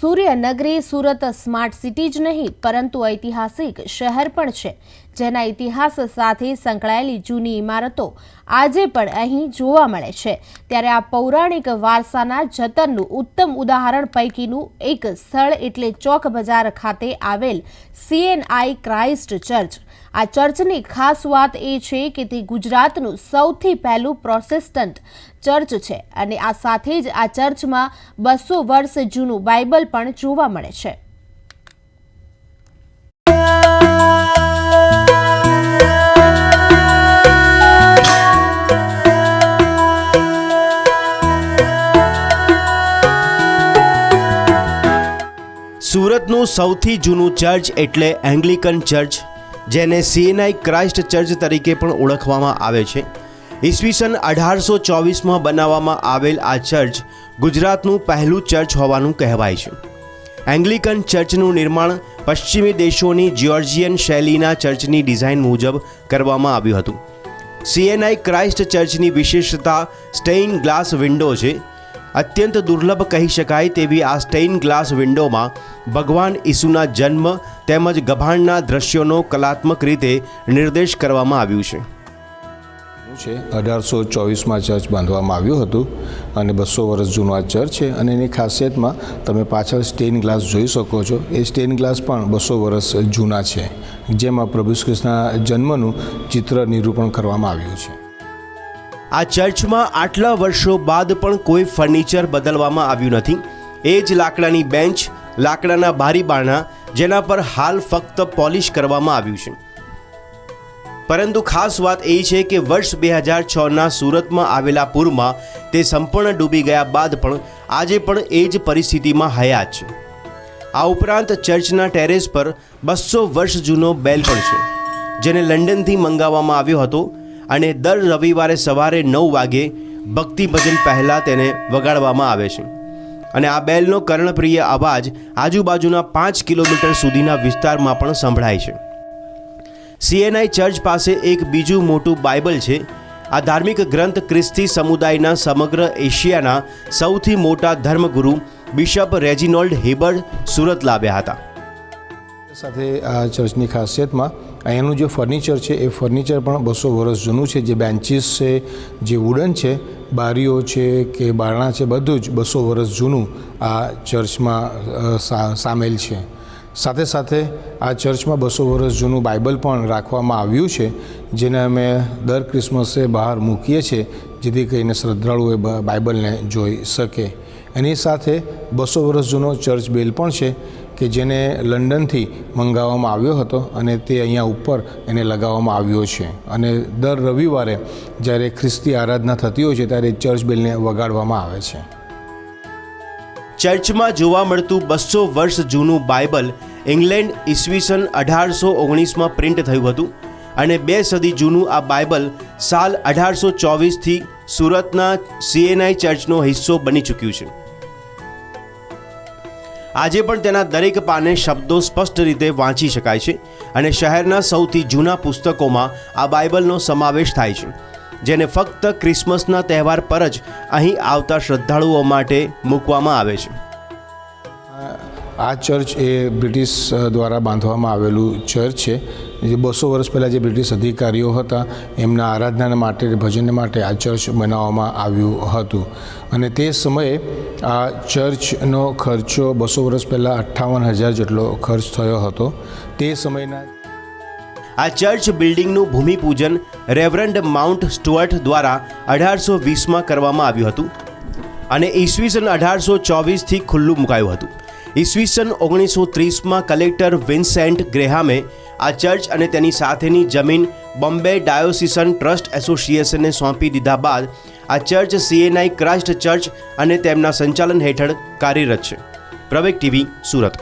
Suryanagari Surat smart city જ નહીં પરંતુ ઐતિહાસિક શહેર પણ છે. જેના ઇતિહાસ સાથે સંકળાયેલી જૂની ઇમારતો આજે પણ અહીં જોવા મળે છે. ત્યારે આ પૌરાણિક વારસાના જતનનું ઉત્તમ ઉદાહરણ પૈકીનું એક સ્થળ એટલે ચોક બજાર ખાતે આવેલ સીએનઆઈ ક્રાઇસ્ટ ચર્ચ આ ચર્ચની ખાસ વાત એ છે કે તે ગુજરાતનું સૌથી પહેલું પ્રોસેસ્ટન્ટ ચર્ચ છે અને આ સાથે જ આ ચર્ચમાં બસો વર્ષ જૂનું બાઇબલ પણ જોવા મળે છે. સુરતનું સૌથી જૂનું ચર્ચ એટલે એંગ્લિકન ચર્ચ, જેને સીએનઆઈ ક્રાઇસ્ટ ચર્ચ તરીકે પણ ઓળખવામાં આવે છે. ઈસવીસન અઢારસો ચોવીસમાં બનાવવામાં આવેલ આ ચર્ચ ગુજરાતનું પહેલું ચર્ચ હોવાનું કહેવાય છે. એંગ્લિકન ચર્ચનું નિર્માણ પશ્ચિમી દેશોની જ્યોર્જિયન શૈલીના ચર્ચની ડિઝાઇન મુજબ કરવામાં આવ્યું હતું. સીએનઆઈ ક્રાઇસ્ટ ચર્ચની વિશેષતા સ્ટેઇન ગ્લાસ વિન્ડો છે અત્યંત દુર્લભ કહી શકાય તેવી આ સ્ટેઇન ગ્લાસ વિન્ડોમાં ભગવાન ઈસુના જન્મ તેમજ ગભાણના દ્રશ્યોનો કલાત્મક રીતે નિર્દેશ કરવામાં આવ્યું છે. છે? અઢારસો ચોવીસમાં ચર્ચ બાંધવામાં આવ્યું હતું અને બસો વર્ષ જૂનું આ ચર્ચ છે અને એની ખાસિયતમાં તમે પાછળ સ્ટેન ગ્લાસ જોઈ શકો છો. એ સ્ટેન ગ્લાસ પણ બસો વર્ષ જૂના છે, જેમાં પ્રભુ કૃષ્ણના જન્મનું ચિત્ર નિરૂપણ કરવામાં આવ્યું છે. આ ચર્ચમાં આટલા વર્ષો બાદ પણ કોઈ ફર્નિચર બદલવામાં આવ્યું નથી. એ જ લાકડાની બેન્ચ, લાકડાના બારી બારણા, જેના પર હાલ ફક્ત પોલિશ કરવામાં આવ્યું છે. પરંતુ ખાસ વાત એ છે કે વર્ષ બે હજાર છના સુરતમાં આવેલા પૂરમાં તે સંપૂર્ણ ડૂબી ગયા બાદ પણ આજે પણ એ જ પરિસ્થિતિમાં હયાત છે. આ ઉપરાંત ચર્ચના ટેરેસ પર બસો વર્ષ જૂનો બેલ પણ છે, જેને લંડનથી મંગાવવામાં આવ્યો હતો અને દર રવિવારે સવારે નવ વાગે ભક્તિ ભજન પહેલાં તેને વગાડવામાં આવે છે. અને આ બેલનો કર્ણપ્રિય અવાજ આજુબાજુના પાંચ કિલોમીટર સુધીના વિસ્તારમાં પણ સંભળાય છે. સીએનઆઈ ચર્ચ પાસે એક બીજું મોટું બાઇબલ છે. આ ધાર્મિક ગ્રંથ ખ્રિસ્તી સમુદાયના સમગ્ર એશિયાના સૌથી મોટા ધર્મગુરુ બિશપ રેજિનોલ્ડ હેબર્ડ સુરત લાવ્યા હતા. સાથે આ ચર્ચની ખાસિયતમાં અહીંયાનું જે ફર્નિચર છે, એ ફર્નિચર પણ બસો વર્ષ જૂનું છે. જે બેન્ચીસ છે, જે વુડન છે, બારીઓ છે કે બારણા છે, બધું જ બસો વર્ષ જૂનું આ ચર્ચમાં સામેલ છે. સાથે સાથે આ ચર્ચમાં બસો વર્ષ જૂનું બાઇબલ પણ રાખવામાં આવ્યું છે, જેને અમે દર ક્રિસમસે બહાર મૂકીએ છીએ, જેથી કરીને શ્રદ્ધાળુઓ એ બાઇબલને જોઈ શકે. એની સાથે બસો વર્ષ જૂનો ચર્ચ બેલ પણ છે કે જેને લંડનથી મંગાવવામાં આવ્યો હતો અને તે અહીંયા ઉપર એને લગાવવામાં આવ્યો છે. અને દર રવિવારે જ્યારે ખ્રિસ્તી આરાધના થતી હોય છે ત્યારે ચર્ચ બેલને વગાડવામાં આવે છે. ચર્ચમાં જોવા મળતું બસો વર્ષ જૂનું બાઇબલ ઇંગ્લેન્ડ ઈસવીસન અઢારસો ઓગણીસમાં પ્રિન્ટ થયું હતું અને બે સદી જૂનું આ બાઇબલ સાલ અઢારસો ચોવીસથી સુરતના સીએનઆઈ ચર્ચનો હિસ્સો બની ચૂક્યું છે. આજે પણ તેના દરેક પાને શબ્દો સ્પષ્ટ રીતે વાંચી શકાય છે અને શહેરના સૌથી જૂના પુસ્તકોમાં આ બાઇબલનો સમાવેશ થાય છે, જેને ફક્ત ક્રિસમસના તહેવાર પર જ અહીં આવતા શ્રદ્ધાળુઓ માટે મૂકવામાં આવે છે. આ ચર્ચ એ બ્રિટિશ દ્વારા બાંધવામાં આવેલું ચર્ચ છે. જે બસો વર્ષ પહેલાં જે બ્રિટિશ અધિકારીઓ હતા, એમના આરાધના માટે ભજન માટે આ ચર્ચ બનાવવામાં આવ્યું હતું. અને તે સમયે આ ચર્ચનો ખર્ચો બસો વર્ષ પહેલાં અઠ્ઠાવન હજાર જેટલો ખર્ચ થયો હતો. તે સમયના આ ચર્ચ બિલ્ડિંગનું ભૂમિપૂજન રેવરન્ડ માઉન્ટ સ્ટુઅર્ટ દ્વારા અઢારસો વીસમાં કરવામાં આવ્યું હતું અને ઈસવીસન અઢારસો ચોવીસથી ખુલ્લું મુકાયું હતું. ઈસવીસન ઓગણીસો ત્રીસમાં કલેક્ટર વિન્સેન્ટ ગ્રેહામે આ ચર્ચ અને તેની સાથેની જમીન બોમ્બે ડાયોસિસન ટ્રસ્ટ એસોસિએશનને સોંપી દીધા બાદ આ ચર્ચ સીએનઆઈ ક્રાઇસ્ટ ચર્ચ અને તેમના સંચાલન હેઠળ કાર્યરત છે. પ્રવેક ટીવી સુરત.